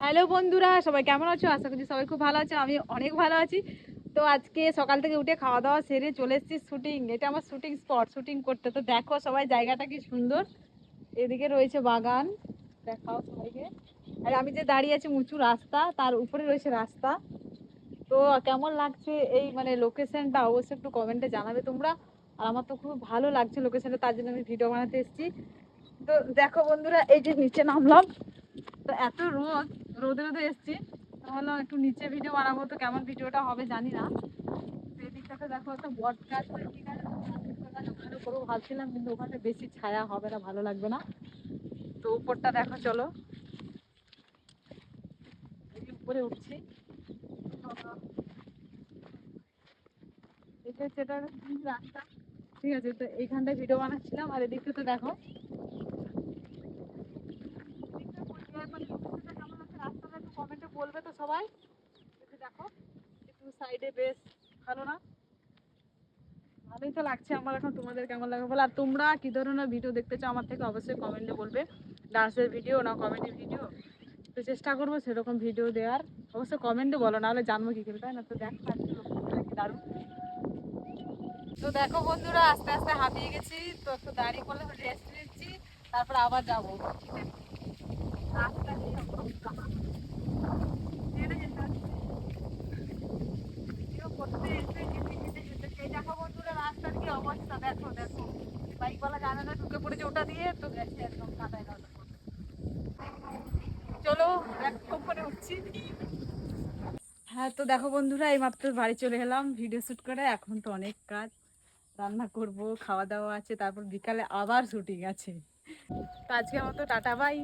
Hello বন্ধুরা, সবাই কেমন আছো? আশা করছি সবাই খুব ভালো আছে আমি অনেক ভালো আছি। তো আজকে সকাল থেকে উঠে খাওয়া দাওয়া সেরে চলে এসেছি শুটিং এটা আমার শুটিং স্পট শুটিং করতে। তো দেখো সবাই, জায়গাটা কি সুন্দর। এদিকে রয়েছে বাগান, দেখাও সবাইকে। আর আমি যে দাঁড়িয়ে আছি উঁচু রাস্তা, তার উপরে রয়েছে রাস্তা। তো কেমন লাগছে এই মানে লোকেশনটা অবশ্যই একটু কমেন্টে জানাবে তোমরা। আর আমার তো খুব ভালো লাগছে লোকেশনটা তার জন্য আমি ভিডিও বানাতে এসেছি। তো দেখো বন্ধুরা, এই যে নিচে নামলাম। তো এত রোদ রোদে রোদে এসছি। তাহলে একটু নিচে ভিডিও বানাবো তো কেমন ভিডিওটা হবে জানি না। এদিকটাতে দেখো একটা বট গাছ। ঠিক আছে ওখানে করব, ভাবছিলাম কিন্তু ওখানে বেশি ছায়া হবে না, ভালো লাগবে না। তো উপরটা দেখো, চলো। উপরে উঠছি। এটা হচ্ছে, এটা রাস্তা। ঠিক আছে, তো এইখানটায় ভিডিও বানাচ্ছিলাম। আর এদিকটা তো দেখো রাস্তাটা একটু কমেন্টে বলবে তো সবাই। দেখো, একটু সাইডে বেশ ভালো না? ভালোই তো লাগছে আমার এখন, তোমাদের কেমন লাগে বলো? আর তোমরা কি ধরনের ভিডিও দেখতে চাও আমার থেকে অবশ্যই কমেন্টে বলবে। ডান্সের ভিডিও না কমেডি ভিডিও তো চেষ্টা করব সেরকম ভিডিও দেওয়ার। অবশ্যই কমেন্টে বলো, নাহলে জানব কি করে, তাই না? তো দেখো দারুণ? তো দেখো বন্ধুরা, আস্তে আস্তে হাঁপিয়ে গেছি। তো একটু দাঁড়িয়ে করলে রেস্ট নিচ্ছি, তারপর আবার যাব। রাস্তা দিয়ে অবস্থা। হেঁটে যেতে হচ্ছে। ভিডিও করতে এসে যেতে যেতে যেতে সেই দেখো বন্ধুরা রাস্তার কি অবস্থা দেখো দেখো ঢুকে পড়েছে ওটা দিয়ে, তো চলো উঠছি। হ্যাঁ তো দেখো বন্ধুরা এই মাত্র বাড়ি চলে এলাম, ভিডিও শ্যুট করে, এখন তো অনেক কাজ। রান্না করব, খাওয়া দাওয়া আছে, তারপর বিকালে আবার শুটিং আছে তো আজকে মতো, টাটা বাই